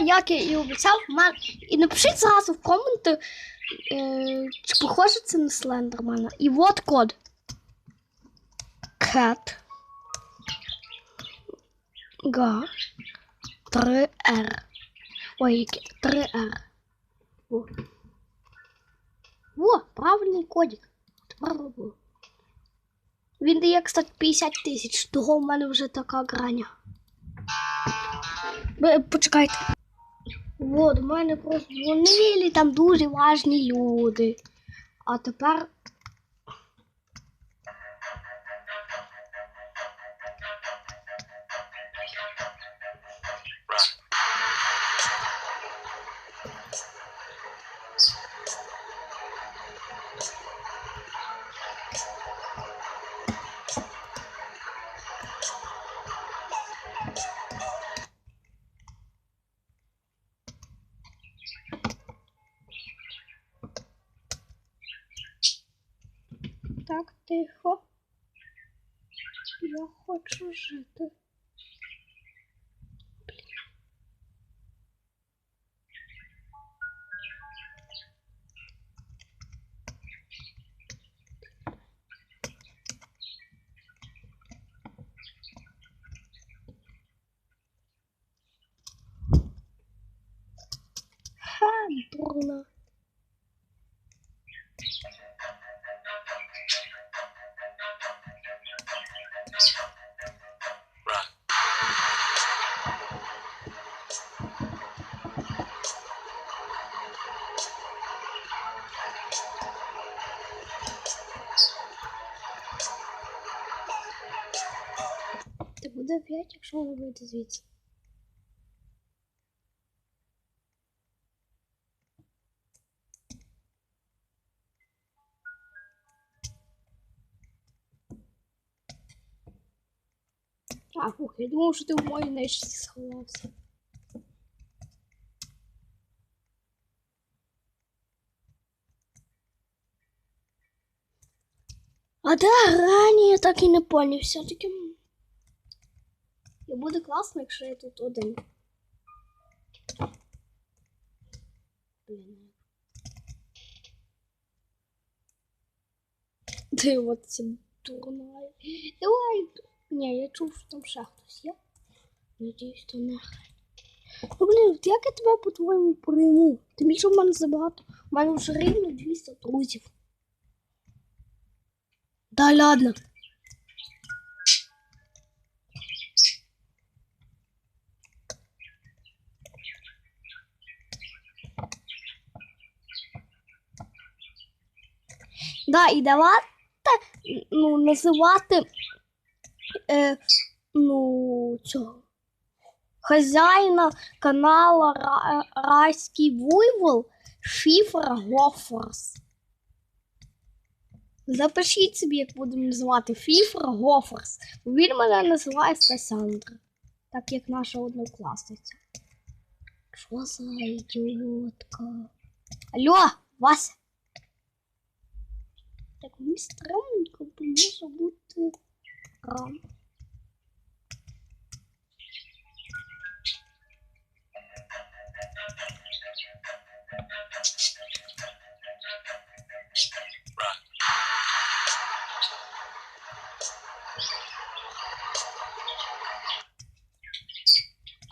як я і обіцяв, і напишіть зразу в коменти, е, чи похоже це на слендермена. І от код. Cat. Га. 3R. Ой, яке 3R. О. О, правильний кодик. Тепер роблю. Він дає, кстати, 50 тисяч, того в мене вже така граня. Почекайте. От, у мене просто дзвонили там дуже важні люди. А тепер. Так, тихо. Я хочу жити. Ха, дурна. 5, якщо ви вийде звідси. А, фух, я думав, що ти в моїй нечці сховався. А де грані, я так і не поняв. Все-таки. І буде класно, якщо я тут один. Блін. Ти от це дурна. Давай. Ні, я чув, що там ще хтось є. Надіюсь, то не. Ну, блін, як я тебе по-твоєму прийму? Тим більше в мене забагато. У мене вже рівно 200 друзів. Да ладно. Да, і давайте ну, називати е, ну, цього хазяїна канала Ра- Райський Буйвол Шифра Гофорс. Запишіть собі, як будемо називати Фіфра Гофорс. Він мене називає Стасяндра, так як наша однокласниця. Що за ідіотка? Алло, Вася. Так мені странненько, бо може бути рано.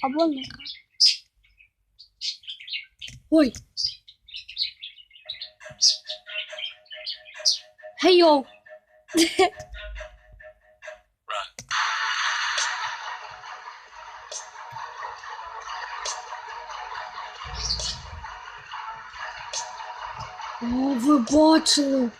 Або не. Ой. Гей йоу. О, ви бачили.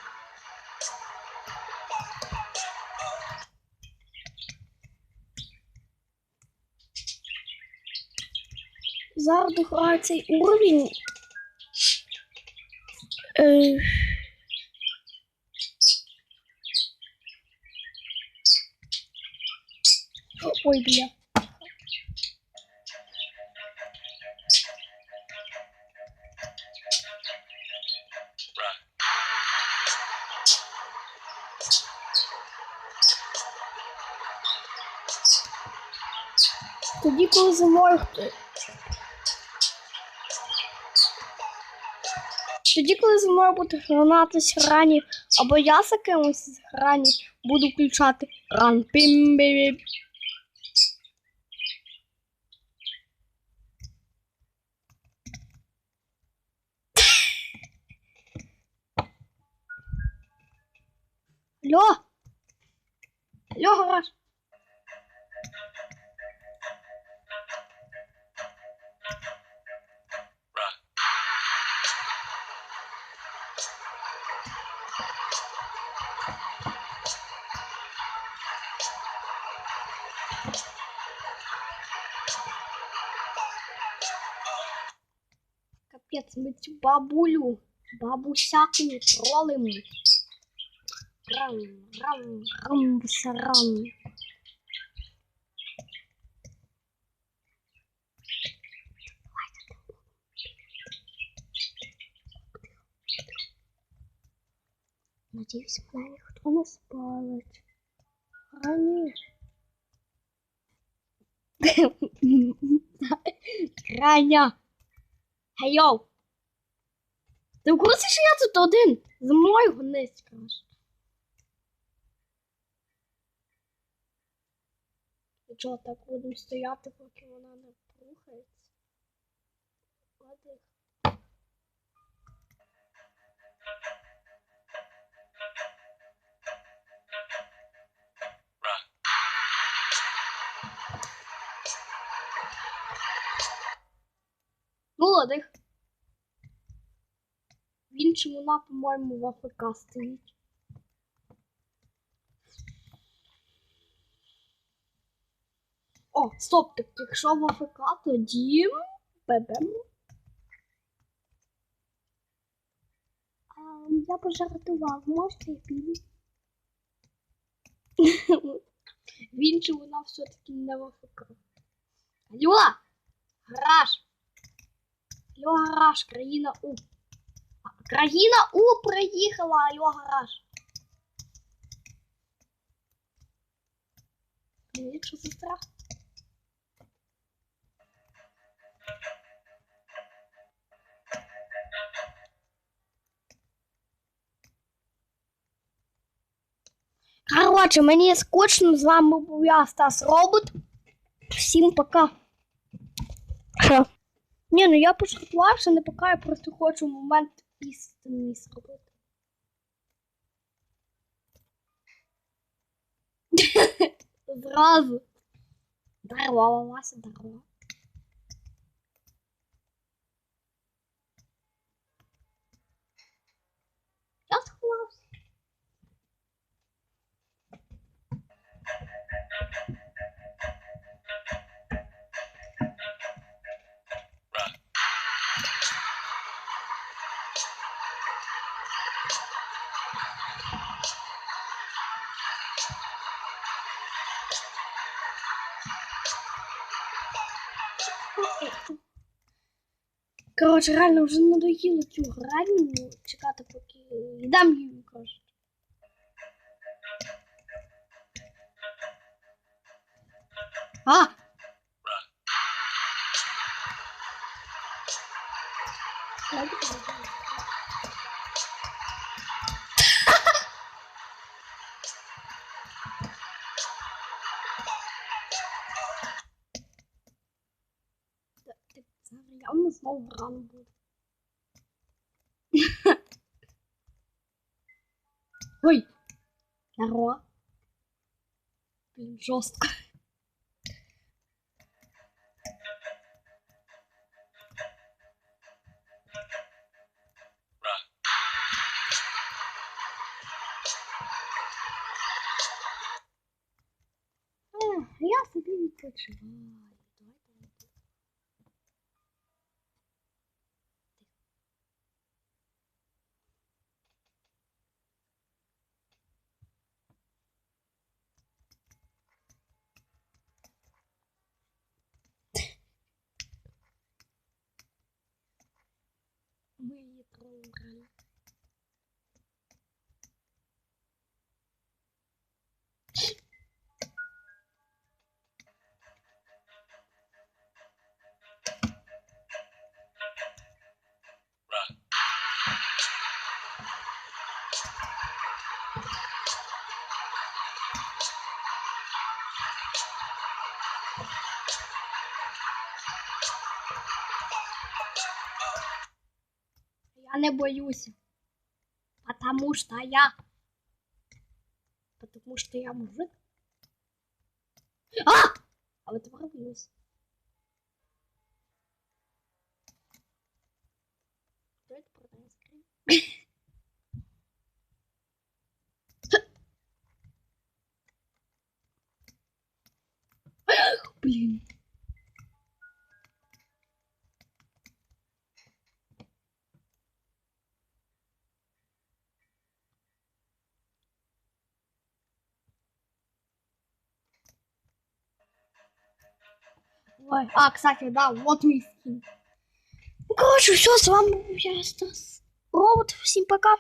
Зараз дограю цей уровень. Е... Ой, бля. Тоді, коли зимою хто. Тоді, коли зимою буде гранатись грані, або я за кимось з грані буду включати ран пім бі бі Алло? Алло, гараж? Капець, ми цю бабулю, бабусяку тролимо. Рам, рам, рам, сарам. Надіюсь, мене ніхто не спалить. Рані. Краня. Гей, йоу. Ти в курсі, що я тут один? За мною гонись, краще. Чого так будемо стояти, поки вона не рухається? Ладно. Молодих. Він чи вона, по-моєму, в АФК стоїть. О, стоп, так якщо в АФК, тоді бебем. А, я пожартував, можете піду? Він чи вона все-таки не в АФК. Алло! Гараж! Алло, гараж, країна У. Країна У приїхала, алло, гараж. Блін, що за страх? Короче, мені скучно, з вами був я, Стас Робот. Всім пока. Що? Ні, ну я пошкодувався, не пока, я просто хочу момент істинний зробити. Зразу. Дарова, Вася, дарова. Коротше, реально вже надоїло цю гральну чекати, поки дам їм, коротше. А! Зараз явно знову рано буде. Ой! Здорово. Блін, жорстко. Ех, Я собі відпочиваю. Не боюся. Потому что я. Потому что я мужик. А! А вот тепер боюсь. Ой, а, кстати, да, вот мой скин. Ну, короче, все, с вами был я, Стас. Робот, всем пока.